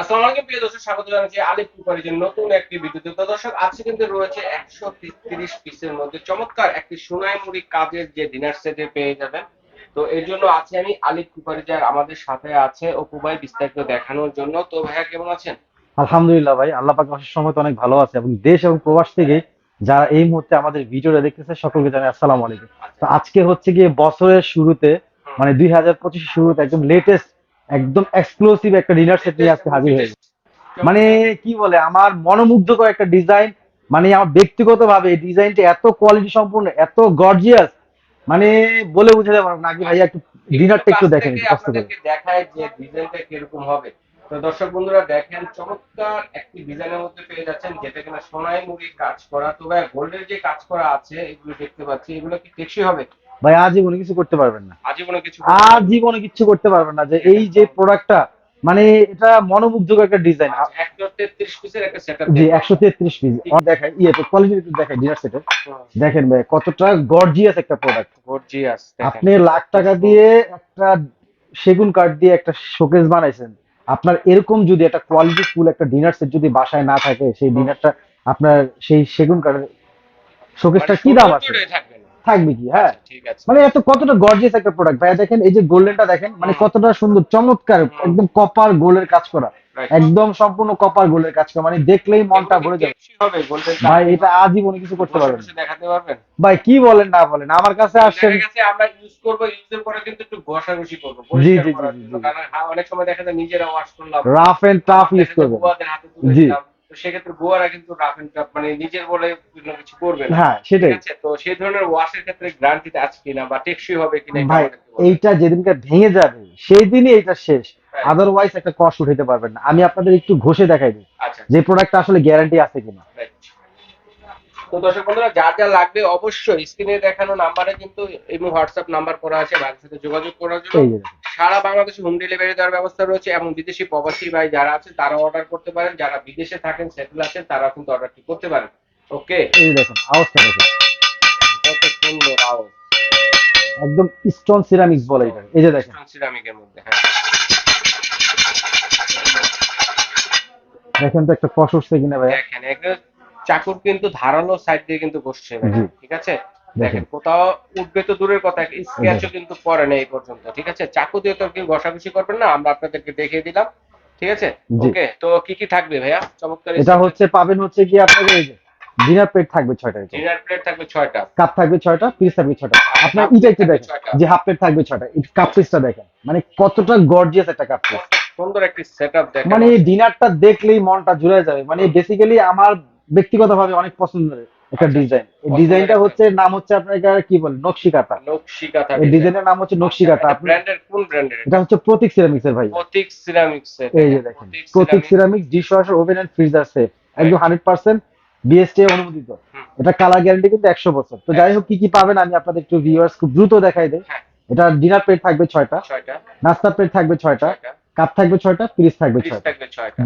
আসসালামু আলাইকুম, প্রিয় দর্শক, স্বাগত জানাচ্ছি নতুন একটি তো দর্শক, আজকে কিন্তু রয়েছে একশো পিসের মধ্যে চমৎকার একটি সোনাইমুড়ি কাজের যে ডিনার সেটে পেয়ে যাবেন। তো এর জন্য আমি আমাদের সাথে আছে বিস্তারিত দেখানোর জন্য। তো ভাইয়া, কেমন আছেন? আলহামদুলিল্লাহ ভাই, আল্লাহ পাক সময় অনেক ভালো আছে এবং দেশ এবং প্রবাস থেকে যারা এই মুহূর্তে আমাদের ভিডিওটা দেখতেছে, সকলকে জানাই আসসালামু আলাইকুম। তো আজকে হচ্ছে গিয়ে বছরের শুরুতে মানে দুই হাজার পঁচিশ শুরুতে একদম লেটেস্ট একদম এক্সক্লুসিভ একটা ডিনার সেট নিয়ে আজকে হাজির হয়েছে মানে কি বলে আমার মনোমুগ্ধকর একটা ডিজাইন মানে আমার ব্যক্তিগত ভাবে এই ডিজাইনটা এত কোয়ালিটি সম্পূর্ণ এত গর্জিয়াস মানে বলে বুঝাতে পারব না। আগে ভাইয়া একটু ডিনারটা একটু দেখেন কষ্ট করে। দেখায় যে ডিজাইনটা কীরকম হবে। তো দর্শক বন্ধুরা দেখেন চমৎকার একটি ডিজাইনের মধ্যে পেয়ে যাচ্ছেন যেটা কিনা সোনাই মুড়ি কাজ করা। তো ভাই গোল্ডের যে কাজ করা আছে এগুলো দেখতে পাচ্ছি এগুলো কি টেকসই হবে? ভাই আজীবনে কিছু করতে পারবেন না। আজীবনে কিছু জীবনে করতে পারবেন না যে এই যে প্রোডাক্টটা মানে এটা মনোমুগ্ধকর একটা ডিজাইন একশো তেত্রিশ পিসের একটা জি পিস ইয়ে তো কোয়ালিটি একটু ডিনার সেটের দেখেন ভাই কতটা গর্জিয়াস একটা প্রোডাক্ট গর্জিয়াস আপনি লাখ টাকা দিয়ে একটা সেগুন কাঠ দিয়ে একটা শোকেস বানাইছেন। আপনার এরকম যদি একটা কোয়ালিটি ফুল একটা ডিনার সেট যদি বাসায় না থাকে সেই ডিনারটা আপনার সেই সেগুন কাঠের শোকেসটা কি দাম আছে? থাকবে কি? হ্যাঁ। মানে এত কতটা গর্জিয়াস একটা প্রোডাক্ট দেখেন এই যে গোল্ডেনটা দেখেন মানে কতটা সুন্দর চমৎকার একদম কপার গোল্ডের কাজ করা। একদম সম্পূর্ণ কপার গোল্ডের কাজ করা। মানে দেখলেই মনটা ভরে যাবে। ভাই এটা আজীবনে কিছু করতে পারবেন। দেখাতে পারবেন? ভাই কি বলেন না বলেন আমার কাছে আসছেন। আমরা ইউজ করব ইউজের পরে কিন্তু একটু ঘষাঘষি করব। জি, জি, জি। কারণ অনেক সময় দেখা যায় নিজেরা ওয়াশ করলাম। রাফ এন্ড টাফ ইউজ তুলে জি। তো সেক্ষেত্রে বুয়ারা কিন্তু রাফ এন্ড টাফ মানে নিজের বলে বিভিন্ন কিছু করবে না। হ্যাঁ সেটাই। তো সেই ধরনের ওয়াশের ক্ষেত্রে গ্যারান্টিতে আছে কিনা বা টেকসই হবে কিনা ভাই এইটা যেদিনকে ভেঙে যাবে সেই দিনই এইটা শেষ আদারওয়াইজ একটা কষ্ট উঠাতে পারবেন না। আমি আপনাদের একটু ঘষে দেখাই দিই। আচ্ছা। যে প্রোডাক্টটা আসলে গ্যারান্টি আছে কিনা. তো দর্শক বন্ধুরা যা যা লাগবে অবশ্যই স্ক্রিনে দেখানো নাম্বারে কিন্তু এবং হোয়াটসঅ্যাপ নাম্বার করা আছে ভাইয়ের সাথে যোগাযোগ করার জন্য। সারা বাংলাদেশে হোম ডেলিভারি দেওয়ার ব্যবস্থা রয়েছে এবং বিদেশি প্রবাসী ভাই যারা আছে তারা অর্ডার করতে পারেন। যারা বিদেশে থাকেন সেটেল আছেন তারা কিন্তু অর্ডারটি করতে পারেন। ওকে এই দেখেন আওয়াজটা দেখেন। কত সুন্দর আওয়াজ একদম স্টোন সিরামিক্স বলে এটা এই যে দেখেন। সিরামিকের মধ্যে হ্যাঁ। দেখেন তো একটা কষ উঠছে কিনা ভাই দেখেন একটা চাকুর কিন্তু ধারালো সাইড দিয়ে কিন্তু বসছে ভাই। ঠিক আছে? দেখেন। কোথাও উঠবে তো দূরের কথা স্ক্র্যাচও কিন্তু পড়ে না এই পর্যন্ত ঠিক আছে? চাকু দিয়ে তো কেউ ঘষাঘষি করবেন না আমরা আপনাদেরকে দেখিয়ে দিলাম ঠিক আছে? ওকে তো কি কি থাকবে ভাইয়া? চমৎকার এটা হচ্ছে পাবেন হচ্ছে কি আপনাদের এই যে ডিনার প্লেট থাকবে ছয়টা ডিনার প্লেট থাকবে ছয়টা। কাপ থাকবে ছয়টা পিস থাকবে ছয়টা। আপনার Cup ইটা একটু দেখেন। যে হাফ প্লেট থাকবে ছয়টা। কাপ পিসটা দেখেন মানে কতটা গর্জিয়াস একটা কাপ পিস সুন্দর একটি সেটআপ দেখেন। মানে ডিনারটা দেখলেই মনটা জুড়ে যাবে। মানে বেসিক্যালি আমার ব্যক্তিগতভাবে অনেক পছন্দের। একটা ডিজাইন ডিজাইনটা হচ্ছে নাম হচ্ছে আপনার কি বলে? নকশিকাতা নকশিকা এই থাকবে ডিজাইনের নাম হচ্ছে নকশিকাতা আপনি ব্র্যান্ডের কোন ব্র্যান্ডের এটা হচ্ছে প্রতীক সিরামিক্স এর ভাই। প্রতীক সিরামিক্স এই যে দেখেন Prateek ceramics dishwasher oven and freezer set একদম হান্ড্রেড পার্সেন্ট বিএসটি অনুমোদিত। এটা কালার গ্যারান্টি কিন্তু একশো বছর। তো যাই হোক কি কি পাবেন আমি আপনাদের একটু ভিউয়ার্স খুব দ্রুত দেখাই দেয় হ্যাঁ। এটা ডিনার প্লেট থাকবে ছয়টা। ছয়টা। নাস্তা প্লেট থাকবে ছয়টা। ছয়টা। কাপ থাকবে ছয়টা পিস থাকবে ছয়টা।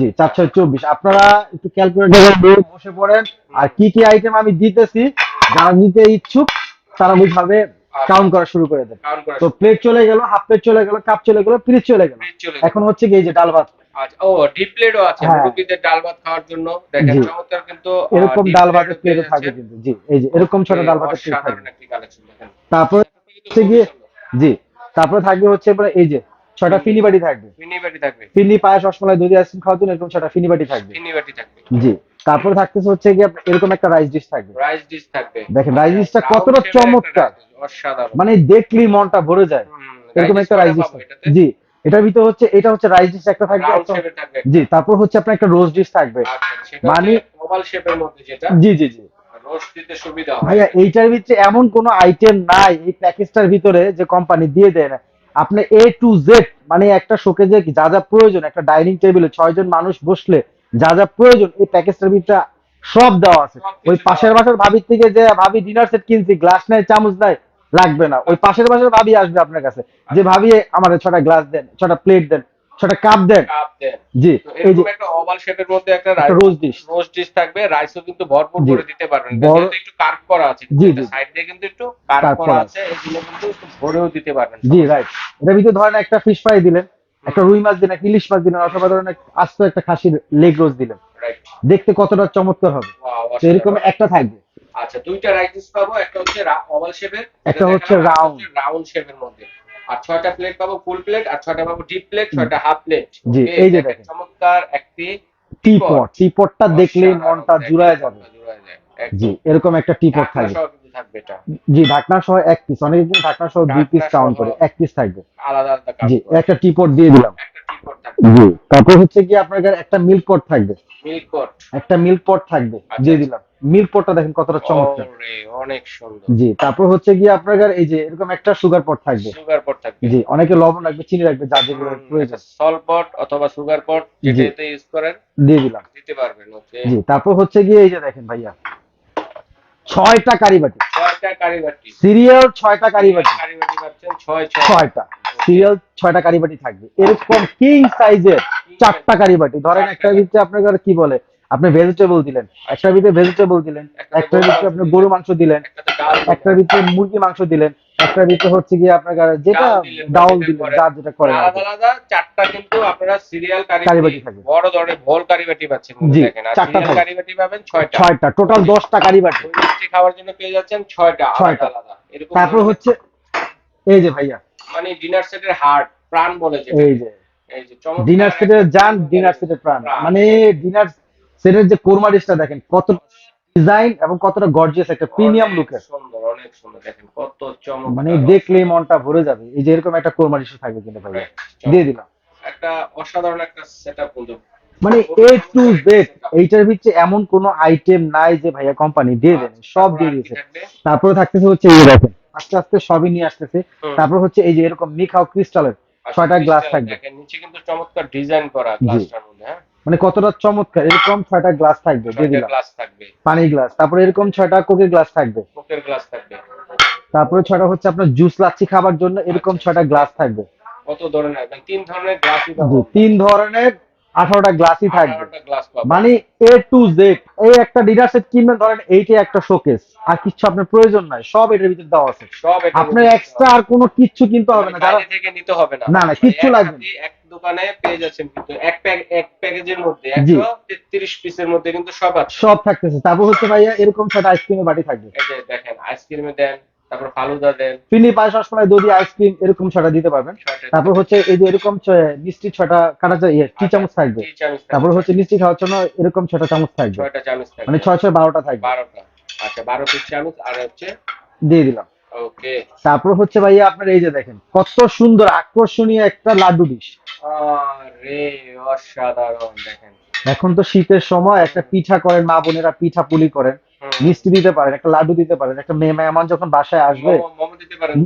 জি চার ছয় চব্বিশ। আপনারা একটু ক্যালকুলেটর বসে পড়েন। আর কি কি আইটেম আমি দিতেছি যারা নিতে ইচ্ছুক তারা ওইভাবে কাউন্ট করা শুরু করে দেন তো প্লেট চলে গেল হাফ প্লেট চলে গেল কাপ চলে গেল পিস চলে গেল। এখন হচ্ছে কি এই যে ডাল ভাত। আচ্ছা ও ডিপ প্লেটও আছে হ্যাঁ। মুরব্বীদের ডাল ভাত খাওয়ার জন্য। দেখেন চমৎকার কিন্তু এরকম ডাল plate ভাতের প্লেটও পেয়ে থাকবে কিন্তু। জি এই যে এরকম ছোট ডাল ভাতের প্লেট অসাধারণ থাকবে। একটি কালেকশন দেখেন। তারপর হচ্ছে গিয়ে জি তারপরে থাকবে হচ্ছে এই যে ছয়টা ফিনি বাটি থাকবে। মিনি বাটি থাকবে। ফিনি পায়েস রসমালাই দুধ আইসক্রিম খাওয়ার এরকম ছয়টা ফিনি বাটি থাকবে। মিনি বাটি থাকবে। জি। তারপর থাকতেছে হচ্ছে গিয়ে এরকম একটা রাইস ডিশ থাকবে। রাইস ডিশ থাকবে। দেখেন রাইস ডিশটা কতটা চমৎকার। অসাধারণ। মানে দেখলেই মনটা ভরে যায়। এরকম একটা রাইস কয়টা ডিশ জি এটার ভিতরে হচ্ছে এটা হচ্ছে রাইস ডিশ একটা থাকবে জি তারপর হচ্ছে আপনার একটা রোজ ডিশ থাকবে। আচ্ছা মানে- মানে ওভাল শেপের মধ্যে যেটা। জি জি জি। সুবিধা ভাইয়া এইটার ভিতরে এমন কোনো আইটেম নাই এই প্যাকেজটার ভিতরে যে কোম্পানি দিয়ে দেয় না। আপনি এ টু জেড মানে একটা শোকেজে যা যা প্রয়োজন একটা ডাইনিং টেবিলে ছয়জন মানুষ বসলে যা যা প্রয়োজন এই প্যাকেজটার ভিতরে সব দেওয়া আছে। ওই পাশের বাসার ভাবির থেকে যে ভাবি ডিনার সেট কিনছি গ্লাস নাই চামচ নাই লাগবে না। ওই পাশের বাসার ভাবি আসবে আপনার কাছে। যে ভাবি আমাদের ছটা গ্লাস দেন ছটা প্লেট দেন ছটা কাপ দেন। জি এই যে একটা ওভাল শেপের মধ্যে একটা রোজ ডিশ রোস্ট ডিশ থাকবে। রাইসও কিন্তু ভরপুর করে দিতে পারবেন। যেহেতু একটু কার্ভ করা আছে জি। সাইড দিয়ে কিন্তু একটু কার্ভ করা আছে এগুলো কিন্তু ভরেও দিতে পারবেন। জি রাইট এটার ভিতরে ধরেন একটা ফিশ ফ্রাই দিলেন একটা রুই মাছ দিলেন একটা ইলিশ মাছ দিলেন অথবা ধরেন আস্ত একটা খাসির লেগ রোজ দিলেন। রাইট দেখতে কতটা চমৎকার হবে। এরকম একটা থাকবে। আচ্ছা দুইটা রাইস পাবো একটা হচ্ছে ওভাল শেপের একটা হচ্ছে round। রাউন্ড শেপের মধ্যে। আর ছয়টা প্লেট পাবো ফুল প্লেট আর ছয়টা পাবো ডিপ প্লেট ছয়টা হাফ প্লেট জি, এই যে দেখেন। চমৎকার একটি টিপট টিপটটা দেখলেই মনটা জুড়ায় যাবে। জি এরকম একটা টিপট থাকবে। জি ঢাকনা সহ এক পিস অনেকে ঢাকনা সহ দুই পিস কাউন্ট করে এক পিস থাকবে। আলাদা আলাদা জি একটা টিপট দিয়ে দিলাম। একটা থাকবে। জি তারপর হচ্ছে কি আপনার একটা মিল্ক পট থাকবে। মিল্ক পট একটা মিল্ক পট থাকবে আচ্ছা, দিয়ে আচ্ছা। দিলাম। মিল্ক পটটা দেখেন কতটা চমৎকার। অনেক সুন্দর। জি তারপর হচ্ছে কি আপনার এই যে এরকম একটা সুগার পট থাকবে। সুগার পট থাকবে। জি অনেকে লবণ রাখবে চিনি রাখবে যা যেগুলো প্রয়োজন। সল্ট পট অথবা সুগার পট। যেটাতে ইউজ করেন দিয়ে দিলাম। দিতে পারবেন ওকে জি তারপর হচ্ছে গিয়ে এই যে দেখেন ভাইয়া ছয়টা কারিবাটি ছয়টা কারি বাটি। সিরিয়াল ছয়টা কারি বাটি কারি বাটি পাচ্ছেন ছয় ছয়। ছয়টা। সিরিয়াল ছয়টা কারি থাকবে। এরকম কিং সাইজের চারটা কারি ধরেন একটা ভিতরে আপনার ঘরে কি বলে? আপনি ভেজিটেবল দিলেন একটা ভিতরে ভেজিটেবল দিলেন একটা ভিতরে আপনি গরু মাংস দিলেন একটার ভিতরে মুরগি মাংস দিলেন একটার ভিতরে হচ্ছে গিয়ে আপনার যেটা ডাউল দিলেন। যার যেটা করে আলাদা আলাদা চারটা কিন্তু আপনারা সিরিয়াল কারি কারি বাটি বাটি থাকবে। বড় ধরনের ভোল কারি বাটি পাচ্ছেন দেখেন। আর চারটা সিরিয়াল থাকবে। পাবেন ছয়টা। ছয়টা টোটাল দশটা কারিবাটি। মিষ্টি খাওয়ার জন্য পেয়ে যাচ্ছেন ছয়টা আলাদা ছয়টা। আলাদা। এরকম তারপর হচ্ছে এই যে ভাইয়া। মানে ডিনার সেটের হার্ট প্রাণ বলে এই যে। এই যে ডিনার সেটের যান ডিনার সেটের প্রাণ। মানে ডিনার সেটের যে কোরমা ডিশটা দেখেন কত ডিজাইন এবং কতটা গর্জিয়াস একটা প্রিমিয়াম লুকের সুন্দর অনেক সুন্দর। দেখেন কত চমৎকার মানে দেখলেই মনটা ভরে যাবে। এই যে এরকম একটা কোরমা ডিশ থাকবে কিন্তু Right, দিয়ে দিলাম। একটা অসাধারণ একটা সেটআপ কিন্তু। মানে এ টু জেড এইটার ভিতরে এমন কোনো আইটেম নাই যে ভাইয়া কোম্পানি দিয়ে দেন সব দিয়ে দিয়েছে। তারপরে থাকতেছে হচ্ছে এই দেখেন। আস্তে আস্তে সবই নিয়ে আসতেছে। তারপর হচ্ছে এই যে এরকম মিখাও ক্রিস্টালের ছয়টা গ্লাস থাকবে। দেখেন নিচে কিন্তু চমৎকার ডিজাইন করা গ্লাসটার মধ্যে হ্যাঁ? মানে কতটা চমৎকার এরকম ছয়টা গ্লাস থাকবে দিলাম। গ্লাস থাকবে। পানির গ্লাস তারপরে এরকম ছয়টা কোকের গ্লাস থাকবে। কোকের গ্লাস থাকবে। তারপরে ছয়টা হচ্ছে আপনার জুস লাচ্ছি খাবার জন্য এরকম ছয়টা গ্লাস থাকবে। কত ধরনের? মানে তিন ধরনের গ্লাসই পাবো। তিন ধরনের আঠারোটা গ্লাসই থাকবে। মানে এ টু জেড এই একটা ডিনার সেট কিনবেন ধরেন এইটা একটা শোকেস আর কিছু আপনার প্রয়োজন নাই সব এটার ভিতরে দেওয়া আছে। সব আপনার এক্সট্রা আর কোনো কিচ্ছু কিনতে হবে না যারা থেকে নিতে হবে না। না, না, কিচ্ছু লাগবে। এক দোকানে পেয়ে যাচ্ছেন কিন্তু এক প্যাক এক প্যাকেজের মধ্যে জি। একশো তেত্রিশ পিসের মধ্যে কিন্তু সব আছে। সব থাকতেছে। তারপর হচ্ছে ভাইয়া এরকম ছয়টা আইসক্রিমের বাটি থাকবে। দেখেন আইসক্রিমে দেন তারপর ফালুদা দেন। পায়েস রসমালাই দধি আইসক্রিম এরকম ছয়টা দিতে পারবেন। তারপর হচ্ছে এই যে এরকম মিষ্টি ছয়টা কাটা ইয়ে টি চামচ থাকবে। তারপর হচ্ছে মিষ্টি খাওয়ার জন্য এরকম ছয়টা চামচ থাকবে। ছয়টা চামচ থাকবে। মানে ছয় ছয় বারোটা থাকবে। বারোটা। আচ্ছা বারো পিস চামচ আর হচ্ছে দিয়ে দিলাম। ওকে। তারপর হচ্ছে ভাইয়া আপনার এই যে দেখেন কত সুন্দর আকর্ষণীয় একটা লাড্ডু ডিশ আরে অসাধারণ দেখেন। এখন তো শীতের সময় একটা পিঠা করেন মা বোনেরা পিঠা পুলি করেন মিষ্টি দিতে পারেন একটা লাড্ডু দিতে পারেন একটা মেয়ে মেহমান যখন বাসায় আসবে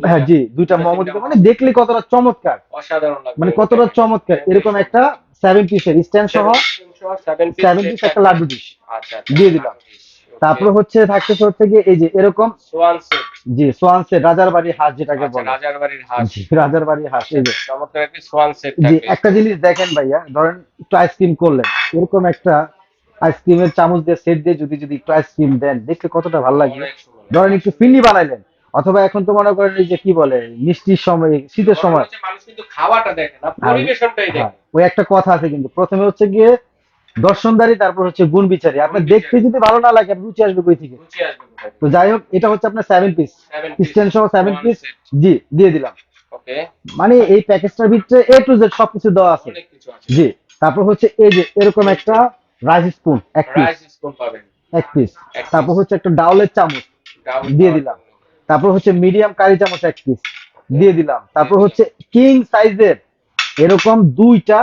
হ্যাঁ জি দুইটা মোমো দিতে মানে দেখলে কতটা চমৎকার। অসাধারণ মানে কতটা চমৎকার। এরকম একটা সেভেন পিসের স্ট্যান্ড সহ সেভেন পিস একটা লাড্ডু ডিশ আচ্ছা দিয়ে দিলাম। তারপর হচ্ছে থাকতেছে হচ্ছে গিয়ে এই যে এরকম সোয়ান সেট জি সোয়ান সেট রাজার হাঁস যেটাকে আচ্ছা বলে। রাজার বাড়ির হাঁস। রাজার বাড়ির হাঁস এই যে। চমৎকার একটি সোয়ান সেট জি একটা জিনিস দেখেন ভাইয়া ধরেন একটু আইসক্রিম করলেন এরকম একটা আইসক্রিমের চামচ দিয়ে সেট দিয়ে যদি যদি একটু আইসক্রিম দেন দেখলে কতটা ভালো অনেক ধরেন একটু ফিন্নি বানাইলেন অথবা এখন তো মনে করেন এই যে কি বলে মিষ্টির সময় শীতের সময়। মানুষ কিন্তু খাওয়াটা দেখে না পরিবেশনটাই হ্যাঁ, দেখে ওই একটা কথা আছে কিন্তু প্রথমে হচ্ছে গিয়ে দর্শনদারি তারপর হচ্ছে গুণ বিচারি। আপনার দেখতে যদি ভালো না লাগে রুচি আসবে কই থেকে? তো যাই হোক এটা হচ্ছে আপনার সেভেন পিস স্ট্যান্ড সহ সেভেন পিস জি দিয়ে দিলাম। মানে এই প্যাকেজটার ভিতরে এ টু জেড সবকিছু দেওয়া আছে। জি তারপর হচ্ছে এই যে এরকম একটা রাইস স্পুন এক পিস এক পিস তারপর হচ্ছে একটা ডাউলের চামচ। দিয়ে দিলাম। তারপর হচ্ছে মিডিয়াম কারি চামচ এক পিস দিয়ে দিলাম। তারপর হচ্ছে কিং সাইজের এরকম দুইটা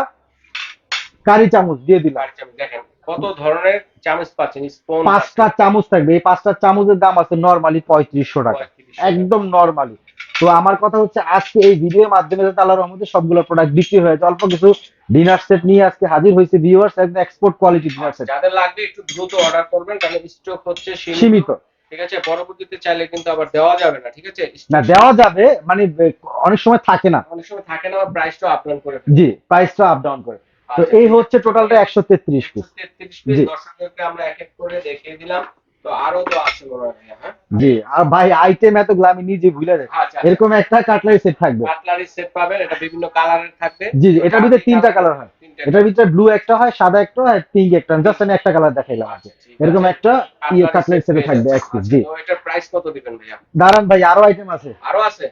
কারি চামচ দিয়ে দিলাম। দেখেন কত ধরনের চামচ পাচ্ছেন স্পুন পাঁচটা চামচ থাকবে এই পাঁচটা চামচের দাম আছে নর্মালি পঁয়ত্রিশশো টাকা। একদম নর্মালি তো আমার কথা হচ্ছে আজকে এই ভিডিওর মাধ্যমে যাতে আল্লাহর রহমতে সবগুলো প্রোডাক্ট বিক্রি হয়েছে অল্প কিছু ডিনার সেট নিয়ে আজকে হাজির হয়েছে। ভিউয়ার্স একদম এক্সপোর্ট কোয়ালিটি ডিনার সেট যাদের লাগবে একটু দ্রুত অর্ডার করবেন কারণ স্টক হচ্ছে সীমিত। ঠিক আছে পরবর্তীতে চাইলে কিন্তু আবার দেওয়া যাবে না ঠিক আছে? না দেওয়া যাবে মানে অনেক সময় থাকে না। অনেক সময় থাকে না প্রাইসটা আপলোড করে ফেলে। জি প্রাইসটা আপ ডাউন করে তো আচ্ছা, এই হচ্ছে টোটালটা একশো তেত্রিশ পিস 133 পিস দর্শকদেরকে আমরা এক এক করে দেখিয়ে দিলাম। তো আরও তো আছে হয়? জি আর ভাই আইটেম এতগুলো আমি নিজে ভুলে যাই আচ্ছা এরকম একটা কাটলারি সেট থাকবে। কাটলারি সেট পাবেন এটা বিভিন্ন কালারের থাকবে। জি জি এটার ভিতরে তিনটা কালার হয়। এটার ভিতরে ব্লু একটা হয় সাদা একটা হয় পিঙ্ক একটা জাস্ট আমি একটা কালার দেখাইলাম আজকে। আচ্ছা, এরকম একটা কাটলারি সেটে থাকবে এক পিস আচ্ছা, জি প্রাইস কত দিবেন ভাইয়া? দাঁড়ান ভাই আরও আইটেম আছে। আরও আছে?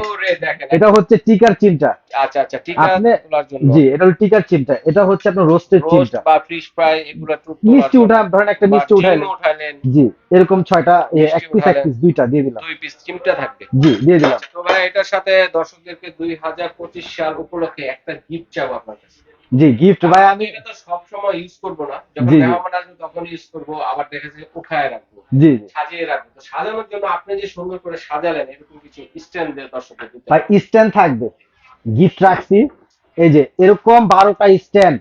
ওরে দেখেন। এটা হচ্ছে টিকার চিমটা। আচ্ছা আচ্ছা আছে তোলার জন্য। জি এটা হলো টিকার চিমটা। এটা হচ্ছে আপনার রোস্টের চিমটা। বা ফিশ ফ্রাই এগুলো টুক মিষ্টি উঠা ধরেন একটা মিষ্টি উঠাইলেন। উঠাইলেন। জি এরকম ছয়টা এক পিস এক পিস দুইটা দিয়ে দিলাম। দুই পিস চিমটা থাকবে। জি দিয়ে দিলাম। আচ্ছা, তো ভাই এটার সাথে দর্শকদেরকে দুই হাজার পঁচিশ সাল উপলক্ষে একটা গিফট চাবো আপনার কাছে। জি গিফট ভাই আমি এটা তো সব সময় ইউজ করব না। যখন। মেহমান আসবে তখন ইউজ করব আবার দেখা যাচ্ছে উঠায় রাখব। জি সাজিয়ে রাখব। তো সাজানোর জন্য আপনি যে সুন্দর করে সাজালেন এরকম কিছু স্ট্যান্ড দর্শকদের ভাই স্ট্যান্ড থাকবে। গিফট রাখছি। এই যে এরকম বারোটা স্ট্যান্ড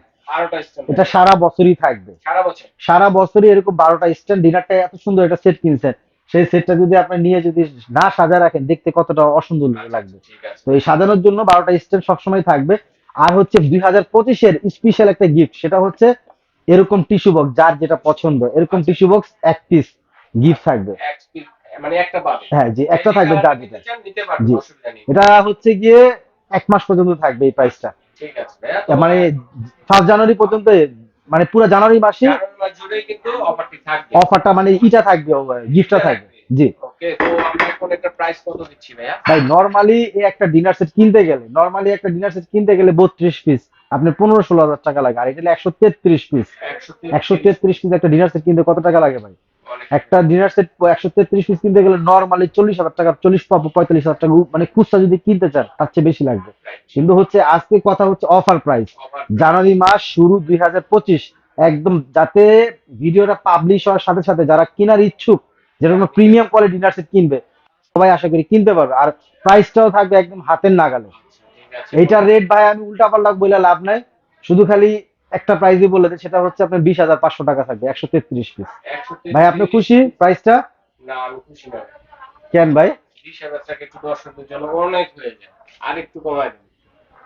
এটা সারা বছরই থাকবে। সারা বছর? সারা বছরই এরকম বারোটা স্ট্যান্ড ডিনারটা এত সুন্দর একটা সেট কিনছেন। সেই সেটটা যদি আপনি নিয়ে যদি না সাজা রাখেন দেখতে কতটা অসুন্দর লাগবে। তো এই সাজানোর জন্য বারোটা স্ট্যান্ড সবসময় থাকবে। আর হচ্ছে দুই হাজার পঁচিশের স্পেশাল একটা গিফট সেটা হচ্ছে এরকম টিস্যু বক্স যার যেটা পছন্দ। এরকম টিস্যু বক্স এক পিস গিফট থাকবে। মানে একটা পাবে। হ্যাঁ জি একটা থাকবে জি। এটা হচ্ছে গিয়ে এক মাস পর্যন্ত থাকবে এই প্রাইসটা ঠিক আছে মানে ফার্স্ট জানুয়ারি পর্যন্ত মানে পুরো জানুয়ারি মাসে কিন্তু অফারটি থাকবে। অফারটা মানে ইটা থাকবে গিফটটা থাকবে। জি। ওকে তো আমরা এখন একটা প্রাইস কত দিচ্ছি ভাইয়া? ভাই নর্মালি এই একটা ডিনার সেট কিনতে গেলে নর্মালি একটা ডিনার সেট কিনতে গেলে বত্রিশ পিস আপনি পনেরো ষোলো হাজার টাকা লাগে। আর এটা একশো তেত্রিশ পিস একশো তেত্রিশ পিস একটা ডিনার সেট কিনতে কত টাকা লাগে ভাই? একটা ডিনার সেট একশো তেত্রিশ পিস কিনতে গেলে নর্মালি চল্লিশ হাজার টাকা, চল্লিশ পঁয়তাল্লিশ হাজার টাকা মানে খুচরা যদি কিনতে চান, তার চেয়ে বেশি লাগবে। কিন্তু হচ্ছে আজকে কথা হচ্ছে অফার প্রাইস জানুয়ারি মাস শুরু দুই হাজার পঁচিশ। একদম যাতে ভিডিওটা পাবলিশ হওয়ার সাথে সাথে যারা কেনার ইচ্ছুক, যেরকম প্রিমিয়াম কোয়ালিটি ডিনার সেট কিনবে, সবাই আশা করি কিনতে পারবে। আর প্রাইসটাও থাকবে একদম হাতের নাগালে। এইটার রেট ভাই আমি উল্টা পাল্টা বলে লাভ নাই। শুধু খালি একটা প্রাইসই বলে দেয়, সেটা হচ্ছে আপনার বিশ হাজার পাঁচশো টাকা থাকবে একশো তেত্রিশ পিস ভাই আপনি খুশি প্রাইসটা না আমি খুশি না। কেন ভাই? বিশ হাজার টাকা একটু দর্শকদের জন্য অনেক হয়ে যায়। আর একটু কমাই দিন।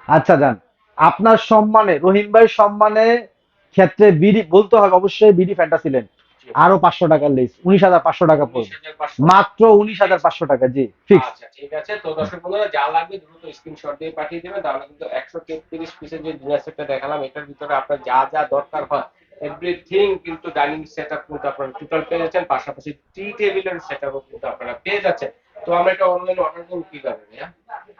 আচ্ছা যান। আপনার সম্মানে রহিম ভাই সম্মানে ক্ষেত্রে বিডি বলতে হবে অবশ্যই বিডি ফ্যান্টাসি লেন। আরও পাঁচশো টাকার লেস উনিশ হাজার পাঁচশো টাকা পড়বে। মাত্র উনিশ হাজার পাঁচশো টাকা জি ফিক্স আচ্ছা ঠিক আছে। তো দর্শক বন্ধুরা যা লাগবে দ্রুত স্ক্রিনশট দিয়ে পাঠিয়ে দেবেন তাহলে কিন্তু একশো তেত্রিশ পিসের যে ডিনার সেটটা দেখালাম এটার ভিতরে আপনার যা যা দরকার হয় এভরিথিং কিন্তু ডাইনিং সেট আপ কিন্তু আপনারা টোটাল পেয়ে যাচ্ছেন। পাশাপাশি টি টেবিলের সেট আপও কিন্তু আপনারা পেয়ে যাচ্ছেন। তো আমরা এটা অনলাইন অর্ডার করব কীভাবে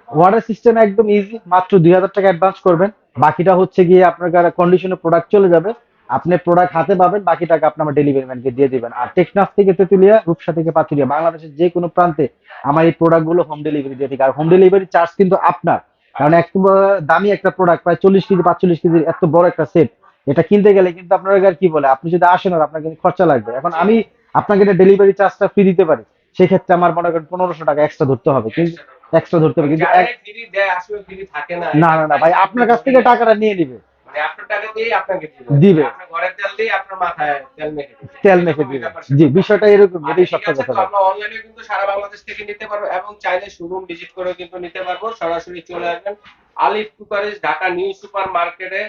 ওয়াটার সিস্টেম একদম ইজি মাত্র দুই হাজার টাকা অ্যাডভান্স করবেন। বাকিটা হচ্ছে গিয়ে আপনার কন্ডিশনে প্রোডাক্ট চলে যাবে। আপনি প্রোডাক্ট হাতে পাবেন বাকি টাকা আপনি আমার ডেলিভারি ম্যানকে দিয়ে দিবেন। আর টেকনাফ থেকে তেতুলিয়া রূপসা থেকে পাথুরিয়া বাংলাদেশের যে কোনো প্রান্তে আমার এই প্রোডাক্টগুলো হোম ডেলিভারি দিয়ে থাকি আর হোম ডেলিভারি চার্জ কিন্তু আপনার। কারণ একটু দামি একটা প্রোডাক্ট প্রায় চল্লিশ কেজি পাঁচচল্লিশ কেজির এত বড় একটা সেট এটা কিনতে গেলে কিন্তু আপনার আর কি বলে আপনি যদি আসেন আর আপনার কিন্তু খরচা লাগবে। এখন আমি আপনাকে এটা ডেলিভারি চার্জটা ফ্রি দিতে পারি। সেক্ষেত্রে আমার মনে করেন পনেরোশো টাকা এক্সট্রা ধরতে হবে। কিন্তু এক্সট্রা ধরতে হবে। কিন্তু এক- না না না ভাই আপনার কাছ থেকে টাকাটা নিয়ে নিবে। মানে আপনার টাকা দিয়ে আপনাকে দিবে। তেল দিয়ে আপনার মাথায় তেল মেখে দিবে। তেল মেখে দিবে। জি বিষয়টা এরকম এটাই সত্য কথা আমরা অনলাইনে কিন্তু সারা বাংলাদেশ থেকে নিতে পারব এবং চাইলে শোরুম ভিজিট করে কিন্তু নিতে পারব। সরাসরি চলে আসবেন আলিফ ঢাকা নিউ সুপার মার্কেটে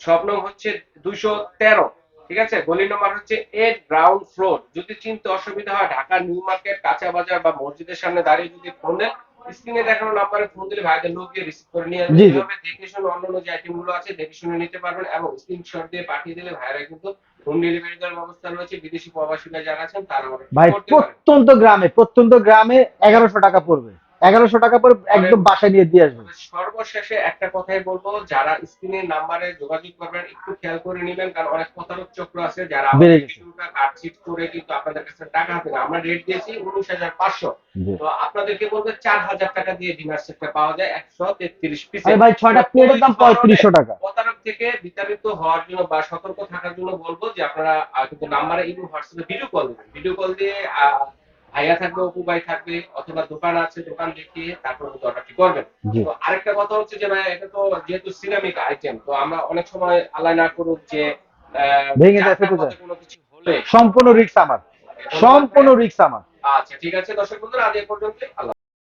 সব নং হচ্ছে দুইশো তেরো ঠিক আছে? গলি নম্বর হচ্ছে এইট গ্রাউন্ড ফ্লোর যদি চিনতে অসুবিধা হয় ঢাকা নিউ মার্কেট কাঁচা বাজার বা মসজিদের সামনে দাঁড়িয়ে যদি ফোন দেন স্ক্রিনে দেখানো নাম্বারে ফোন দিলে ভাইদের লোক গিয়ে রিসিভ করে নিয়ে আসবে। এভাবে দেখে শুনে অন্যান্য যে আইটেমগুলো আছে দেখে শুনে নিতে পারবেন এবং স্ক্রিনশট দিয়ে পাঠিয়ে দিলে ভাইরা কিন্তু হোম ডেলিভারি দেওয়ার ব্যবস্থা রয়েছে। বিদেশি প্রবাসীরা যারা আছেন তারা ভাই প্রত্যন্ত গ্রামে প্রত্যন্ত গ্রামে এগারোশো টাকা পড়বে। এগারোশো টাকা পরে একদম বাসায় নিয়ে দিয়ে আসবে সর্বশেষে একটা কথাই বলব যারা স্ক্রিনের নাম্বারে যোগাযোগ করবেন একটু খেয়াল করে নেবেন কারণ অনেক প্রতারক চক্র আছে যারা কাটছিট করে কিন্তু আপনাদের কাছে টাকা হাতে আমরা রেট দিয়েছি উনিশ হাজার পাঁচশো। তো আপনাদেরকে বলব চার হাজার টাকা দিয়ে ডিনার সেটটা পাওয়া যায় একশো তেত্রিশ পিস ভাই ছয়টা প্লেটের দাম পঁয়ত্রিশশো টাকা। প্রতারক থেকে বিতাড়িত হওয়ার জন্য বা সতর্ক থাকার জন্য বলব যে আপনারা কিন্তু নাম্বারে ইমো হোয়াটসঅ্যাপে ভিডিও কল দেবেন। ভিডিও কল দিয়ে ভাইয়া থাকবে অপু ভাই থাকবে অথবা দোকান আছে দোকান দেখিয়ে তারপর কিন্তু অর্ডারটি করবেন। তো আরেকটা কথা হচ্ছে যে ভাইয়া এটা তো যেহেতু সিরামিক আইটেম তো আমরা অনেক সময় আল্লাহ না করুক যে ভেঙে যায়, ফেটে যায়। কোনো কিছু হলে সম্পূর্ণ রিক্স আমার। সম্পূর্ণ রিক্স আমার। আচ্ছা ঠিক আছে দর্শক বন্ধুরা আজ এই পর্যন্ত আল্লাহ